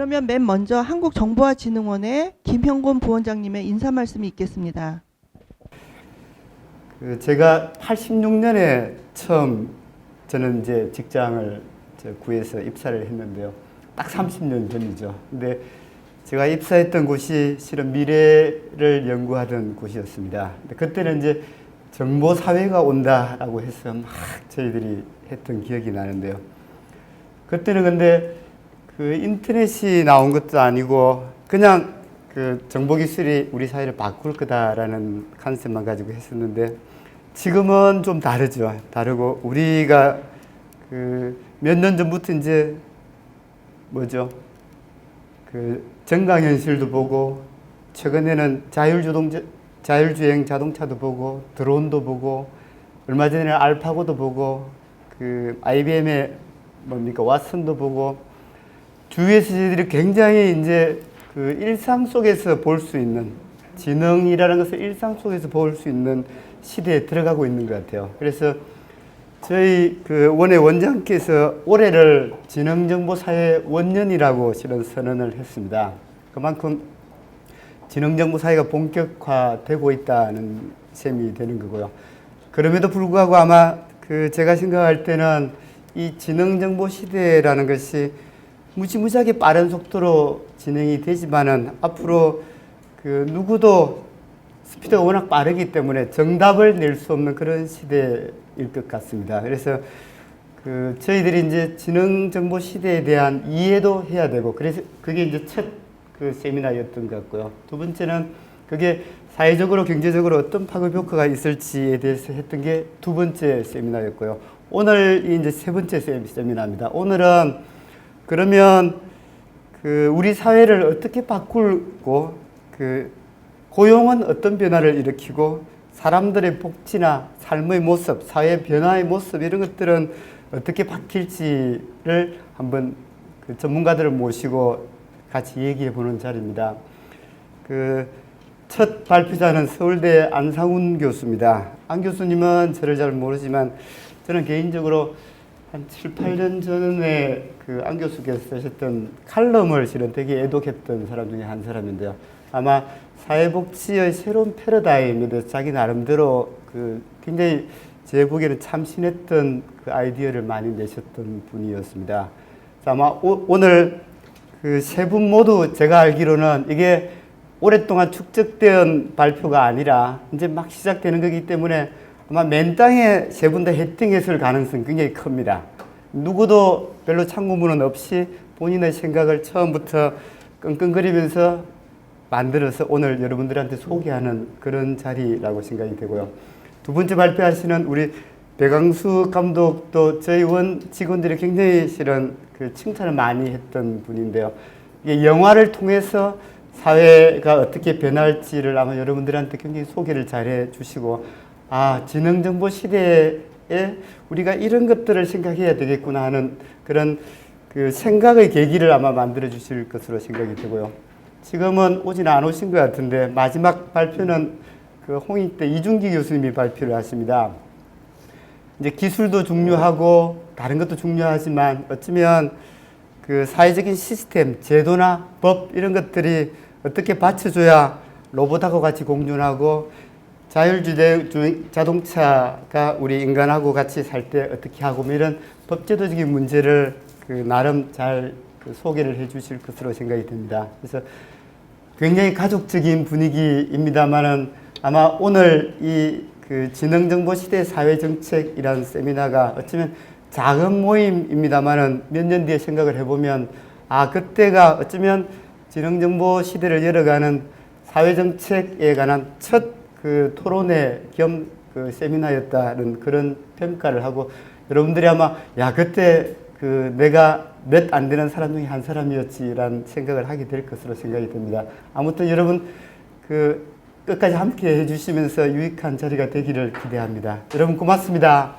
그러면 맨 먼저 한국정보화진흥원의 김형곤 부원장님의 인사 말씀이 있겠습니다. 그 제가 86년에 처음 저는 이제 직장을 저 구해서 입사를 했는데요. 딱 30년 전이죠. 근데 제가 입사했던 곳이 실은 미래를 연구하던 곳이었습니다. 근데 그때는 이제 정보 사회가 온다라고 해서 막 저희들이 했던 기억이 나는데요. 그때는 근데 그 인터넷이 나온 것도 아니고 그냥 그 정보 기술이 우리 사회를 바꿀 거다라는 컨셉만 가지고 했었는데 지금은 좀 다르죠. 다르고 우리가 그 몇 년 전부터 이제 뭐죠? 그 정강 현실도 보고 최근에는 자율주동 자율주행 자동차도 보고 드론도 보고 얼마 전에 알파고도 보고 그 IBM의 뭡니까 왓슨도 보고 주위에서 저희들이 굉장히 이제 그 일상 속에서 볼 수 있는 지능이라는 것을 일상 속에서 볼 수 있는 시대에 들어가고 있는 것 같아요. 그래서 저희 그 원의 원장께서 올해를 지능정보사회 원년이라고 실은 선언을 했습니다. 그만큼 지능정보사회가 본격화되고 있다는 셈이 되는 거고요. 그럼에도 불구하고 아마 그 제가 생각할 때는 이 지능정보 시대라는 것이 무지무지하게 빠른 속도로 진행이 되지만은 앞으로 그 누구도 스피드가 워낙 빠르기 때문에 정답을 낼 수 없는 그런 시대일 것 같습니다. 그래서 그 저희들이 이제 지능 정보 시대에 대한 이해도 해야 되고 그래서 그게 이제 첫 그 세미나였던 것 같고요. 두 번째는 그게 사회적으로 경제적으로 어떤 파급 효과가 있을지에 대해서 했던 게 두 번째 세미나였고요. 오늘이 이제 세 번째 세- 세미나입니다. 오늘은 그러면 그 우리 사회를 어떻게 바꾸고 그 고용은 어떤 변화를 일으키고 사람들의 복지나 삶의 모습, 사회 변화의 모습 이런 것들은 어떻게 바뀔지를 한번 그 전문가들을 모시고 같이 얘기해 보는 자리입니다. 그 첫 발표자는 서울대 안상훈 교수입니다. 안 교수님은 저를 잘 모르지만 저는 개인적으로 한 7, 8년 전에 그 안 교수께서 쓰셨던 칼럼을 실은 되게 애독했던 사람 중에 한 사람인데요. 아마 사회복지의 새로운 패러다임에 대해서 자기 나름대로 그 굉장히 제 보기에는 참신했던 그 아이디어를 많이 내셨던 분이었습니다. 자, 아마 오, 오늘 그 세 분 모두 제가 알기로는 이게 오랫동안 축적된 발표가 아니라 이제 막 시작되는 거기 때문에 아마 맨 땅에 세 분 다 헤팅했을 가능성이 굉장히 큽니다. 누구도 별로 참고문은 없이 본인의 생각을 처음부터 끙끙거리면서 만들어서 오늘 여러분들한테 소개하는 그런 자리라고 생각이 되고요. 두 번째 발표하시는 우리 배강수 감독도 저희 원 직원들이 굉장히 실은 그 칭찬을 많이 했던 분인데요. 이게 영화를 통해서 사회가 어떻게 변할지를 아마 여러분들한테 굉장히 소개를 잘 해 주시고 아 지능정보 시대에 우리가 이런 것들을 생각해야 되겠구나 하는 그런 그 생각의 계기를 아마 만들어 주실 것으로 생각이 되고요. 지금은 오진 안 오신 것 같은데 마지막 발표는 그 홍익 대 이준기 교수님이 발표를 하십니다. 이제 기술도 중요하고 다른 것도 중요하지만 어쩌면 그 사회적인 시스템, 제도나 법 이런 것들이 어떻게 받쳐줘야 로봇하고 같이 공존하고 자율주행 자동차가 우리 인간하고 같이 살 때 어떻게 하고 뭐 이런 법제도적인 문제를 그 나름 잘 그 소개를 해주실 것으로 생각이 듭니다. 그래서 굉장히 가족적인 분위기입니다만은 아마 오늘 이 그 지능정보 시대 사회정책이라는 세미나가 어쩌면 작은 모임입니다만은 몇 년 뒤에 생각을 해보면 아 그때가 어쩌면 지능정보 시대를 열어가는 사회정책에 관한 첫 그 토론회 겸 그 세미나였다는 그런 평가를 하고 여러분들이 아마 야 그때 그 내가 몇 안 되는 사람 중에 한 사람이었지라는 생각을 하게 될 것으로 생각이 됩니다. 아무튼 여러분 그 끝까지 함께 해주시면서 유익한 자리가 되기를 기대합니다. 여러분 고맙습니다.